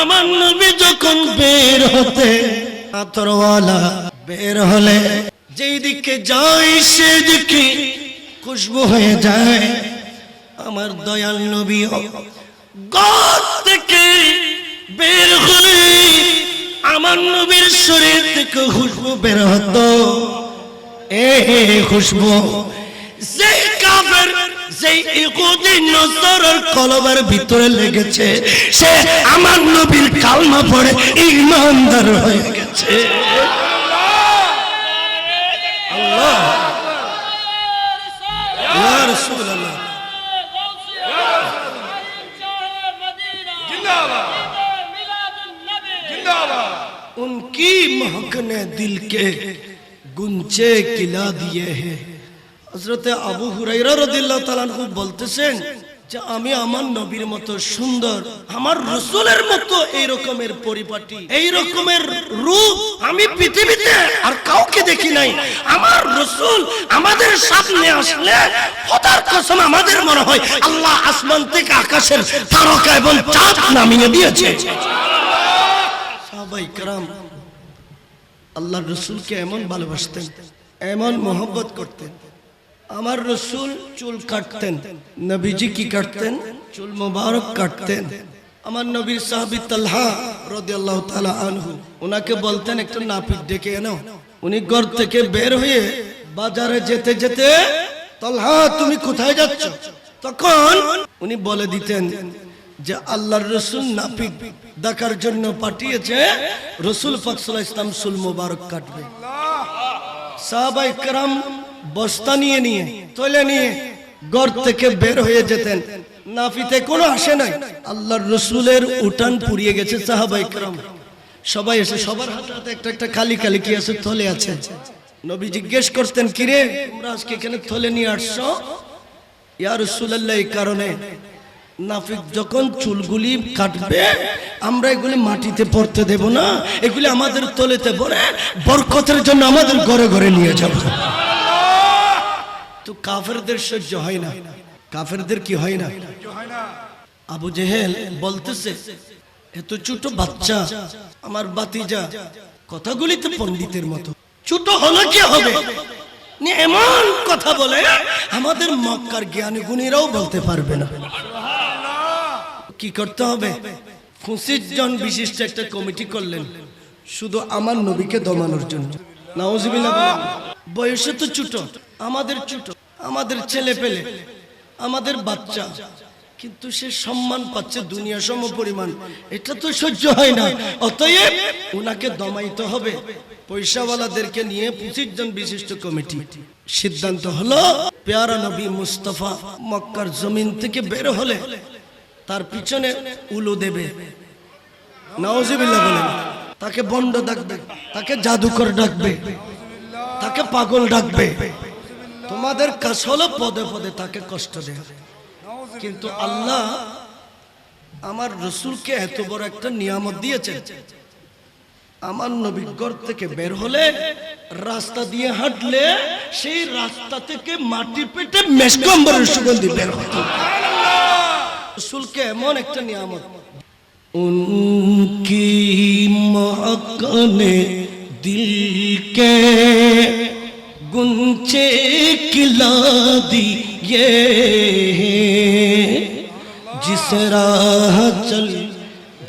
আমার নবী যখন বের হতে আতরওয়ালা বের হলে যেই দিকে যায় সেদিকে খুশবু হয়ে যায়। আমার দয়াল নবী গদ থেকে বের হলে আমার নবীর শরীর থেকে খুশবু বের হতো। এ খুশবু যে কাফের যে ইহুদি নজরের কলবের ভিতরে লেগেছে সে আমার নবীর কালমা পড়ে ইমানদার হয়ে গেছে আল্লাহ ইয়া রাসূলুল্লাহ उनकी महक ने दिल के गुंचे किला दिए हैं হজরতে আবু হুরাইরা রদিল্লাহ তালানহু বলতেছেন যে আমি আমার নবীর মতো সুন্দর, আমার রসুলের মতো এই রকমের পরিপাটি, এই রকমের রূপ আমি পৃথিবীতে আর কাউকে দেখি নাই। আমার রসুল আমাদের সামনে আসলে হতার কসম আমাদের মনে হয় আল্লাহ আসমান থেকে আকাশের তারকা এবং চাঁদ নামিয়ে দিয়েছে। সবাই কারাম আল্লাহ রসুলকে এমন ভালোবাসতেন, এমন মোহব্বত করতেন আমার রসুল চুল কাটতেন, নবীজি কি কাটতেন? চুল মুবারক কাটতেন। আমার নবীর সাহাবি তালহা রদিয়াল্লাহ তালা আনহু ওনাকে বলতেন, একটা নাপিত ডেকে এনো। উনি ঘর থেকে বের হয়ে বাজারে যেতে যেতে, তলহা, তুমি কোথায় যাচ্ছ? তখন উনি বলে দিতেন যে, আল্লাহর রসুল নাপিত দেখার জন্য পাঠিয়েছে, রসুল ফকসুল ইসলাম সুল মুবারক কাটবে। সাহাবাই কারাম বস্তা নিয়ে নিয়ে, তোলে নিয়ে গড় থেকে বের হয়ে যেতেন। নাফিতে কোনো আসে নাই। আল্লাহর রসুলের উঠান পুড়িয়ে গেছে সাহাবাই ক্রম। সবাই এসে সবার হাতে হাতে একটা একটা খালি খালি কি আছে, থলে আছে। নবী জিজ্ঞেস করতেন, কিরে, তোমরা আজকে এখানে থলে নিয়ে আসছো? ইয়ার রসুলাল্লাহ, এই কারণে নাফিক যখন চুলগুলি কাটবে, আমরা এগুলি মাটিতে পড়তে দেব না। এগুলি আমাদের তলেতে পড়ে বরকতের জন্য আমাদের ঘরে ঘরে নিয়ে যাব। তো কাফেরদের সহ্য হয় না। কাফেরদের কি হয় না? আবু জেহেল বলতেছে, এত ছোট বাচ্চা, আমার বাতিজা কথাগুলি তো পণ্ডিতের মতো। ছোট হলো কি হবে? এমন কথা বলে, আমাদের মক্কার জ্ঞানী গুণীরাও বলতে পারবে না। কি করতে হবে? পঁচিশ জন বিশিষ্ট একটা কমিটি করলেন, শুধু আমার নবীকে দমানোর জন্য। বয়সে তো ছোট, আমাদের ছোট। আমাদের ছেলে পেলে, আমাদের বাচ্চা, কিন্তু সে সম্মান পাচ্ছে দুনিয়া সম পরিমাণ। এটা তো সহ্য হয় না। অতএব ওনাকে দমাইতে হবে। পয়সাওয়ালাদেরকে নিয়ে পঁচিশ জন বিশিষ্ট কমিটি। সিদ্ধান্ত হলো, পেয়ারা নবী মুস্তফা মক্কার জমিন থেকে বের হলে তার পিছনে উলু দেবে। তাকে বন্ড ডাকবে, তাকে জাদুকর ডাকবে, তাকে পাগল ডাকবে। তোমাদের কাজ হলো পদে পদে তাকে কষ্ট দেবে কিন্তু আল্লাহ আমার রসুলকে এত বড় একটা নিয়ামত দিয়েছে আমার নবীগর থেকে বের হলে, রাস্তা দিয়ে হাঁটলে, সেই রাস্তা থেকে মাটি পেটে মেসকম্বরের সুগন্ধি বের হতো। রসুলকে এমন একটা নিয়ামত। উনকি মহকনে দিল কে گنچے کلا دی یہ جس راہ چل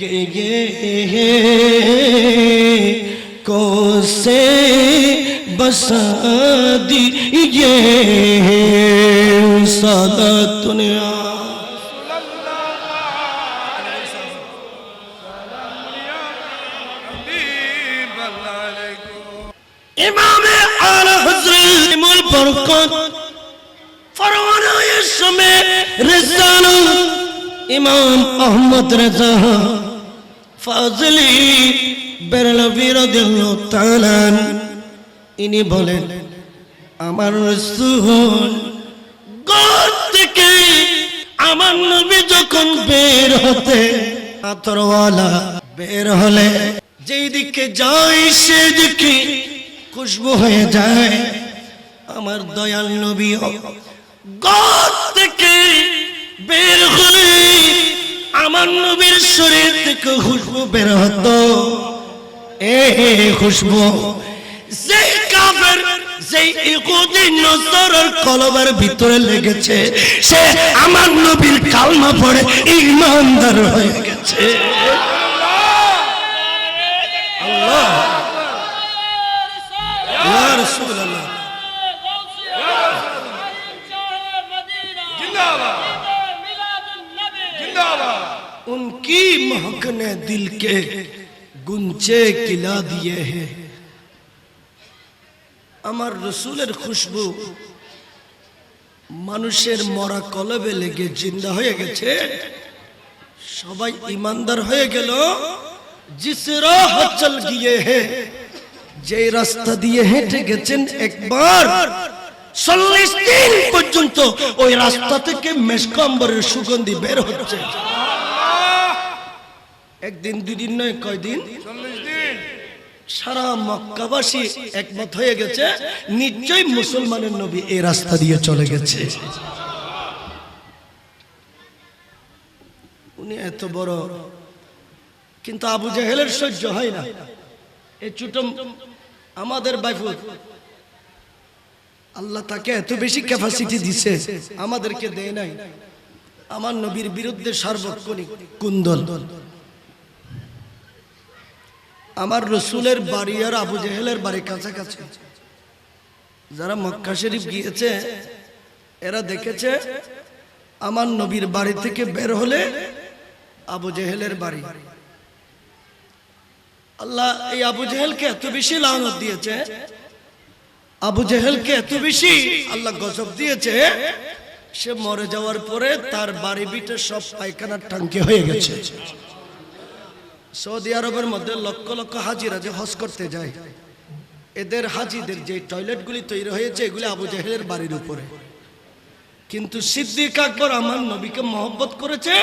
گئے کو سے بسا دی یہ سادہ دنیا۔ امام اعلیٰ ইমাম বরকত। ফরমানা ইসমে রিজালু, ইমাম আহমদ রেজা। ফাজলি বেরলভি রাদিয়াল্লাহু তাআলা ইনি বলেন, আমার রাসূল, ঘর থেকে আমার নবী যখন বের হতে আতরওয়ালা বের হলে যেই দিকে যায় সেদিকে খুশবু হয়ে যায়। আমার দয়াল নবী ঘর থেকে বের হলে আমার নবীর শরীর থেকে খুশবু বের হতো। এ খুশবু যে কাফের যে ইহুদি নজরের কলবের ভিতরে লেগেছে, সে আমার নবীর কালমা পড়ে ইমানদার হয়ে গেছে। আল্লাহ। उनकी महक ने दिल के गुंचे किला दिए हैं আমার রসুলের খুশবু মানুষের মরা কলবে লেগে জিন্দা হয়ে গেছে সবাই ইমানদার হয়ে গেল জিস রাহ চল গিয়ে হে যে রাস্তা দিয়ে হেঁটে গেছেন একবার চল্লিশ দিন পর্যন্ত ওই রাস্তা থেকে মেসকম্বরের সুগন্ধি বের হচ্ছে একদিন দুদিন নয় কয়দিন? সারা মক্কাবাসী একমত হয়ে গেছে নিশ্চয়ই মুসলমানের নবী এই রাস্তা দিয়ে চলে গেছে। উনি এত বড় কিন্তু আবু জাহেলের সহ্য হয় না। এই চুটম আমাদের বাইফুল। আল্লাহ তাকে এত বেশি ক্যাপাসিটি দিছে আমাদেরকে দেয় নাই। আমার নবীর বিরুদ্ধে সার্বক্ষণিক কুন্দল আমার রসুলের বাড়ি আর আবু জেহেলের বাড়ি কাছাকাছি। যারা মক্কা শরীফ গিয়েছে, এরা দেখেছে, আমার নবীর বাড়ি থেকে বের হলে আবু জেহেলের বাড়ি। আল্লাহ, এই আবু জেহেলকে এত বেশি লানত দিয়েছে, আবু জেহেলকে এত বেশি আল্লাহ গজব দিয়েছে, সে মরে যাওয়ার পরে তার বাড়ি বিটে সব পায়খানার টাঙ্কি হয়ে গেছে। সৌদি আরবের মধ্যে লক্ষ লক্ষ হাজিরা যে হজ করতে যায়। এদের হাজিদের যে টয়লেটগুলি তৈরি হয়েছে, এগুলি আবু জাহেলের বাড়ির উপরে। কিন্তু সিদ্দিক আকবর আমার নবীকে মহব্বত করেছে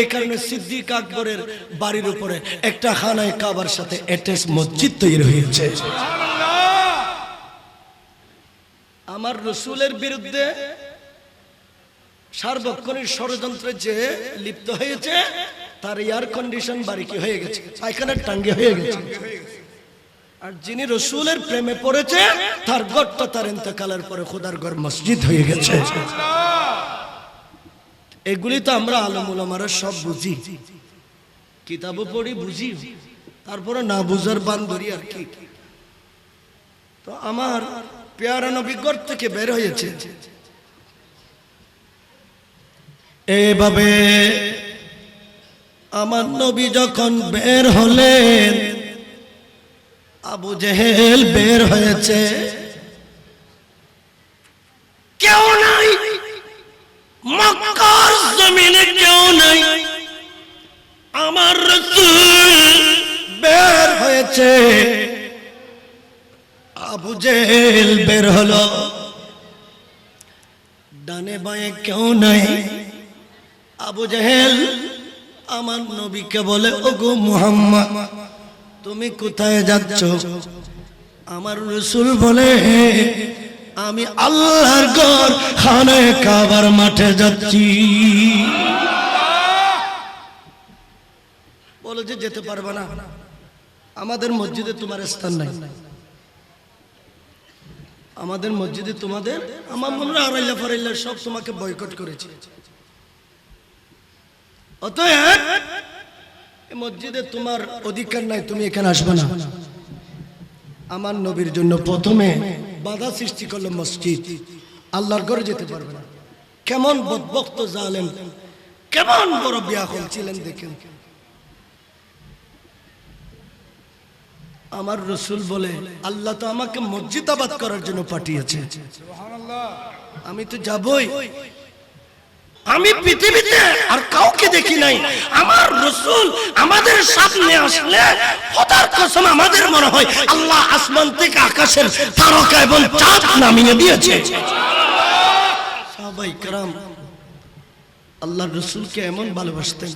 এই কারণে সিদ্দিক আকবরের বাড়ির উপরে একটা খানায় কাবার সাথে অ্যাটাচ মসজিদ তৈরি হয়েছে। আমার রসুলের বিরুদ্ধে সার্বক্ষণিক ষড়যন্ত্রে যে লিপ্ত হয়েছে তার এয়ার কন্ডিশন বাড়ি কি হয়ে গেছে? পায়খানার টাঙ্গে হয়ে গেছে। আর যিনি রসুলের প্রেমে পড়েছে, তার গড়টা তার ইন্তকালের পরে খোদার ঘর মসজিদ হয়ে গেছে। এগুলি তো আমরা আলমুলামারা সব বুঝি। কিতাবও পড়ি, বুঝি। তারপরে না বুঝার বান্দরি আর কি। তো আমার পেয়ারা নবী ঘর থেকে বের হয়েছে। এভাবে আমার নবী যখন বের হলেন, আবু জেহেল বের হয়েছে। কেউ নাই, মক্কার জমিনে কেউ নাই। আমার রসুল বের হয়েছে। আবু জেহেল বের হলো। ডানে বাঁয়ে কেউ নাই। আবু জেহেল আমার নবীকে বলে, ওগো মুহাম্মদ, তুমি কোথায় যাচ্ছ? আমার রসুল বলে, আমি আল্লাহর ঘর খানে খাবার মাঠে যাচ্ছি। বলে যে যেতে পারবে না। আমাদের মসজিদে তোমার স্থান নাই। আমাদের মসজিদে তোমাদের আমার মনে হয় আড়াইলা ফারাইল্লা সব তোমাকে বয়কট করেছে। অতএব মসজিদে তোমার অধিকার নাই তুমি এখানে আসবে না। আমার নবীর জন্য প্রথমে বাধা সৃষ্টি করল মসজিদ। আল্লাহর ঘরে যেতে পারবে না। কেমন বদবক্ত জালেম কেমন বড় বিয়াকুল ছিলেন দেখেন। আমার রসুল বলে আল্লাহ তো আমাকে মসজিদ আবাদ করার জন্য পাঠিয়েছে। আমি তো যাবই। আমি পৃথিবীতে আর কাউকে রসুল আমাদের সামনে আসলে খোদার কসম আমাদের মনে হয় আল্লাহ আসমান থেকে আকাশের তারকা এবং চাঁদ নামিয়ে দিয়েছে। সবাই কারাম আল্লাহ রসুলকে এমন ভালোবাসতেন,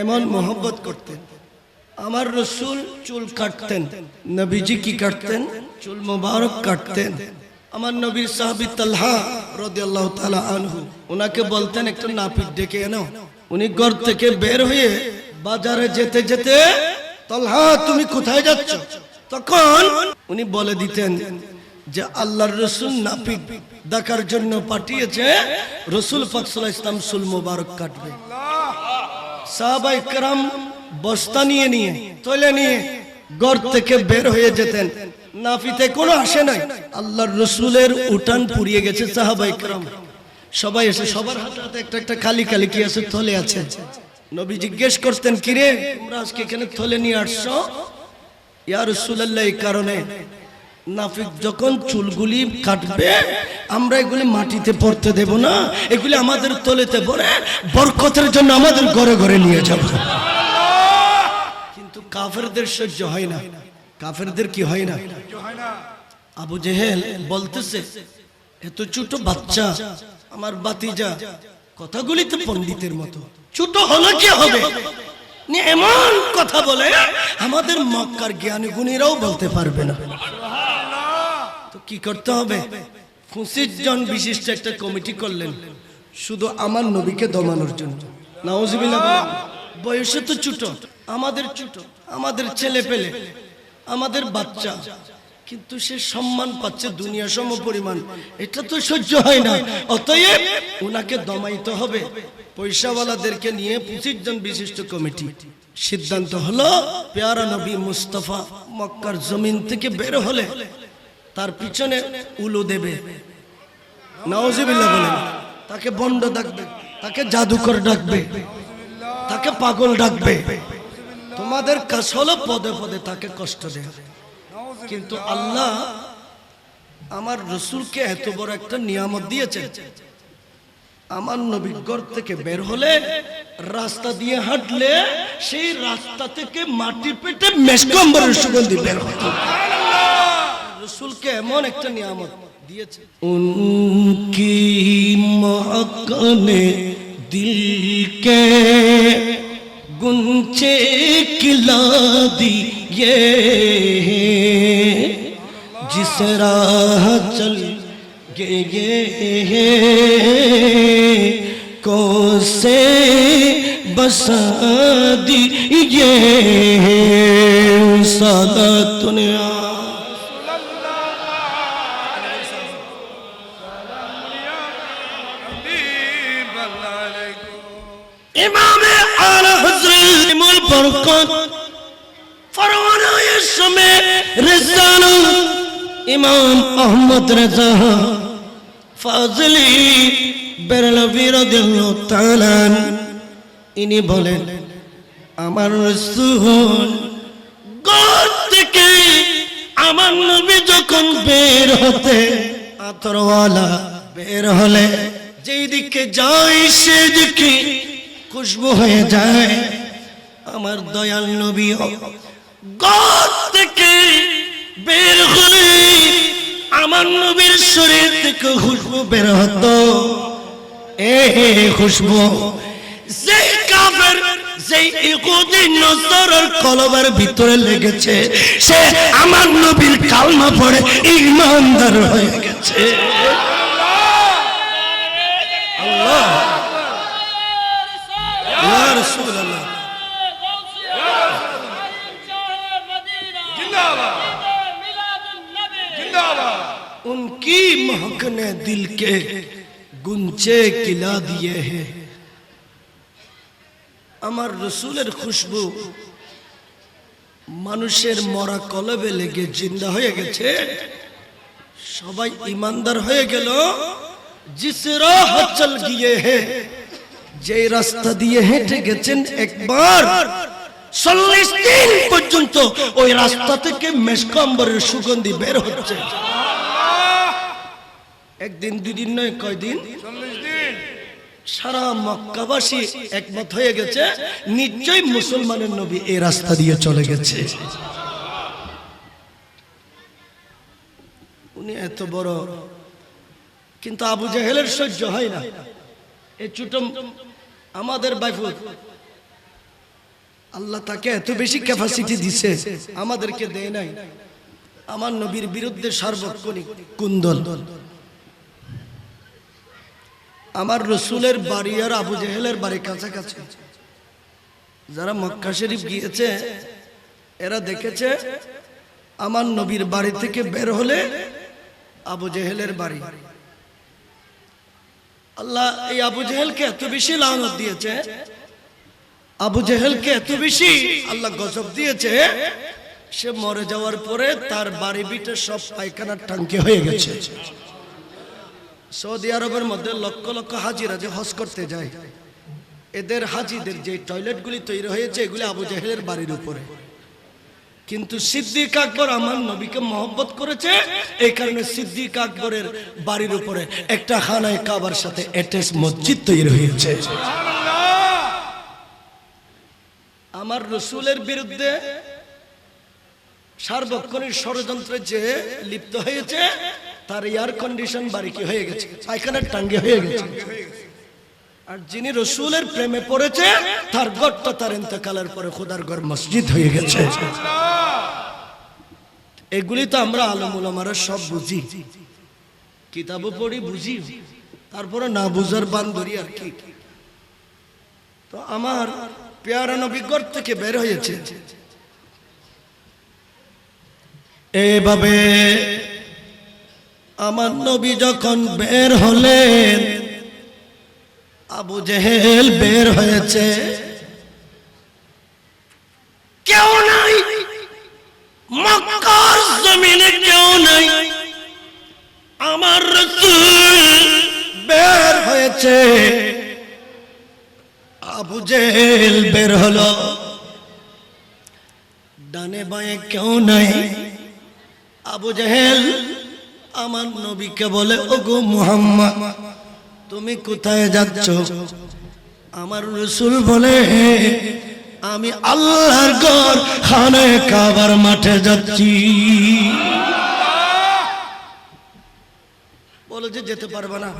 এমন মোহব্বত করতেন। আমার রসুল চুল কাটতেন, নবীজি কি কাটতেন? চুল মোবারক কাটতেন। আমার নবীর সাহাবি তালহা রাদিয়াল্লাহু তাআলা আনহু ওনাকে বলতেন, একটু নাপিত ডেকে এনো। উনি ঘর থেকে বের হয়ে বাজারে যেতে যেতে তলহা, তুমি কোথায় যাচ্ছ? তখন উনি বলে দিতেন যে আল্লাহর রসুল নাপিক দেখার জন্য পাঠিয়েছে, রসুল ফকসুল ইসলাম সুল মোবারক কাটবে। সাহাবাই কারাম বস্তা নিয়ে নিয়ে, তলে নিয়ে ঘর থেকে বের হয়ে যেতেন। নাফিতে কোনো আসে নাই। আল্লাহর রসুলের উঠান পুড়িয়ে গেছে সাহাবাই কারাম। সবাই এসে সবার হাতে হাতে একটা একটা খালি খালি কি আছে তলে আছে। নবী জিজ্ঞেস করতেন, কিরে, তোমরা আজকে এখানে থলে নিয়ে আসছো? ইয়া রাসূলুল্লাহ, এই কারণে নাফিক যখন চুলগুলি কাটবে, আমরা এগুলি মাটিতে পড়তে দেব না, এগুলি আমাদের তলেতে পড়ে বরকতের জন্য আমাদের ঘরে ঘরে নিয়ে যাব। কিন্তু কাফেরদের সহ্য হয় না। কাফেরদের কি হয় না? আবু জেহেল বলতেছে, এত ছোট বাচ্চা, আমার বাতিজা কথাগুলি তো পণ্ডিতের মতো। ছোট হলো কি হবে? এমন কথা বলে আমাদের মক্কার জ্ঞানী গুণীরাও বলতে পারবে না। তো কি করতে হবে? পঁচিশ জন বিশিষ্ট একটা কমিটি করলেন। শুধু আমার নবীকে দমানোর জন্য। নাউজিবিল্লাহ বয়সে তো ছোট আমাদের ছোট আমাদের ছেলে পেলে, আমাদের বাচ্চা কিন্তু সে সম্মান পাচ্ছে দুনিয়া সম পরিমাণ। এটা তো সহ্য হয় না। অতএব ওনাকে দমাইতে হবে। পয়সাওয়ালাদেরকে নিয়ে পঁচিশ জন বিশিষ্ট কমিটি। সিদ্ধান্ত হলো পেয়ারা নবী মুস্তফা মক্কার জমিন থেকে বের হলে তার পিছনে উলু দেবে। নওয়াজিবিল্লাহ বলেন তাকে বন্ড ডাকবে তাকে জাদুকর ডাকবে তাকে পাগল ডাকবে। তোমাদের কাজ হলো পদে পদে তাকে কষ্ট দেয়া। কিন্তু আল্লাহ আমার রসুলকে এত বড় একটা নিয়ামত দিয়েছে আমার নবীগর থেকে বের হলে, রাস্তা দিয়ে হাঁটলে, সেই রাস্তা থেকে মাটি পেটে মেসকম্বরের সুগন্ধি বের হতো। রসুলকে এমন একটা নিয়ামত দিয়েছে উনকি মহকনে দিল কে গুঞ্চে یہ جس راہ چل گئے کو سے بسا دی یہ سادہ دنیا امام اعلی حضرت مل پر کون ইমাম আহমদ রেজা ফাজলি বেরলভি রাদিয়াল্লাহু তাআলা ইনি বলেন, আমার রাসূল ঘর থেকে আমার নবী যখন বের হতে আতরওয়ালা বের হলে যেই দিকে যায় সেদিকে খুশবু হয়ে যায়। আমার দয়াল নবী ঘর থেকে বের হলে আমার নবীর শরীর থেকে খুশবু বের হতো। এ খুশবু। যেই কাফের, যেই কলবের ভিতরে লেগেছে, সে আমার নবীর কালমা পড়ে ইমানদার হয়ে গেছে। महक ने दिल के गुंचे किला दिए हैं আমার রসুলের খুশবু মানুষের মরা কলবে লেগে জিন্দা হয়ে গেছে সবাই ইমানদার হয়ে গেল জিস রাহ চল গিয়ে হে যে রাস্তা দিয়ে হেঁটে গেছেন একবার চল্লিশ দিন পর্যন্ত ওই রাস্তা থেকে মেসকম্বরের সুগন্ধি বের হচ্ছে একদিন, দুদিন নয়, কয়দিন? সারা মক্কাবাসী একমত হয়ে গেছে, নিশ্চয়ই মুসলমানের নবী এই রাস্তা দিয়ে চলে গেছে। উনি এত বড়, কিন্তু আবু জাহেলের সহ্য হয় না। এই চুটম আমাদের বাইফুল, আল্লাহ তাকে এত বেশি ক্যাপাসিটি দিছে, আমাদেরকে দেয় নাই। আমার নবীর বিরুদ্ধে সার্বক্ষণিক কুন্দল আমার রসুলের বাড়ি আর আবু জেহেলের বাড়ি কাছাকাছি। যারা মক্কা শরীফ গিয়েছে, এরা দেখেছে, আমার নবীর বাড়ি থেকে বের হলে আবু জেহেলের বাড়ি। আল্লাহ, এই আবু জেহেলকে এত বেশি লানত দিয়েছে, আবু জেহেলকে এত বেশি আল্লাহ গজব দিয়েছে, সে মরে যাওয়ার পরে তার বাড়ি বিটে সব পায়খানার টাঙ্কি হয়ে গেছে। সৌদি আরবের মধ্যে লক্ষ লক্ষ হাজিরা যে হজ করতে যায়। এদের হাজিদের যে টয়লেটগুলি তৈরি হয়েছে, এগুলি আবু জাহেলের বাড়ির উপরে। কিন্তু সিদ্দিক আকবর আমার নবীকে মহব্বত করেছে এই কারণে সিদ্দিক আকবরের বাড়ির উপরে একটা খানায় কাবার সাথে অ্যাটাচ মসজিদ তৈরি হয়েছে। আমার রসুলের বিরুদ্ধে সার্বক্ষণিক ষড়যন্ত্রে যে লিপ্ত হয়েছে তার এয়ার কন্ডিশন বাড়ি কি হয়ে গেছে? পায়খানার টাঙ্গে হয়ে গেছে। আর যিনি রসুলের প্রেমে পড়েছে, তার গড়টা তার ইন্তকালের পরে খোদার ঘর মসজিদ হয়ে গেছে। এগুলি তো আমরা আলমুলামারা সব বুঝি। কিতাবও পড়ি বুঝি তারপরে না বুঝার বান্দরি আর কি? তো আমার পেয়ারা নবী গড় থেকে বের হয়েছে। এভাবে আমার নবী যখন বের হলেন, আবু জেহেল বের হয়েছে। কেউ নাই, মক্কার জমিনে কেউ নাই। আমার রসুল বের হয়েছে। আবু জেহেল বের হলো। ডানে বাঁয়ে কেউ নাই। আবু জেহেল আমার নবীকে বলে, ওগো মুহাম্মদ, তুমি কোথায় যাচ্ছ? আমার রসুল বলে, আমি আল্লাহর ঘর খানে কাবার মাঠে যাচ্ছি। বলে যে যেতে পারবে না।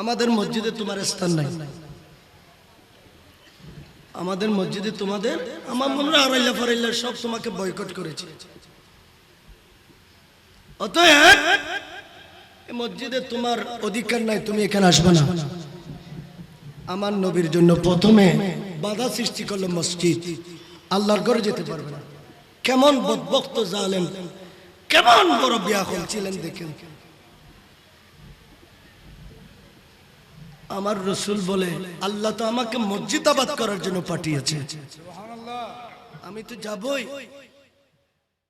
আমাদের মসজিদে তোমার স্থান নাই। আমাদের মসজিদে তোমাদের আমার মনে হয় আড়াইলা ফারাইলা সব তোমাকে বয়কট করেছে। অতএব মসজিদে তোমার অধিকার নাই, তুমি এখানে আসবে না। আমার নবীর জন্য প্রথমে বাধা সৃষ্টি করল মসজিদ। আল্লাহর ঘরে যেতে পারবে না। কেমন বদবক্ত জালেন কেমন বড় বিয়াহল ছিলেন দেখেন। আমার রসুল বলে, আল্লাহ তো আমাকে মসজিদ আবাদ করার জন্য পাঠিয়েছে। আমি তো যাবই।